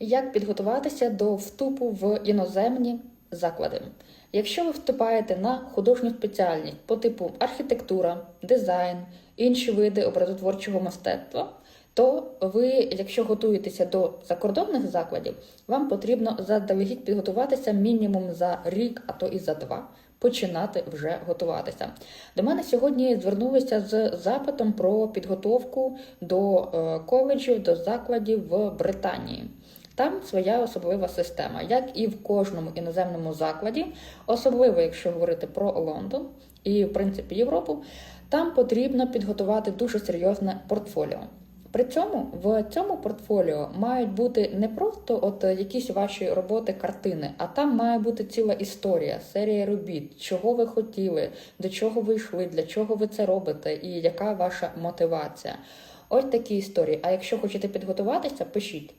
Як підготуватися до вступу в іноземні заклади? Якщо ви вступаєте на художню спеціальність по типу архітектура, дизайн, інші види образотворчого мистецтва, то ви, якщо готуєтеся до закордонних закладів, вам потрібно заздалегідь підготуватися мінімум за рік, а то і за два. Починати вже готуватися. До мене сьогодні звернулися з запитом про підготовку до е, коледжів, до закладів в Британії. Там своя особлива система, як і в кожному іноземному закладі, особливо якщо говорити про Лондон і, в принципі, Європу, там потрібно підготувати дуже серйозне портфоліо. При цьому в цьому портфоліо мають бути не просто от якісь ваші роботи, картини, а там має бути ціла історія, серія робіт, чого ви хотіли, до чого ви йшли, для чого ви це робите, і яка ваша мотивація. Ось такі історії. А якщо хочете підготуватися, пишіть,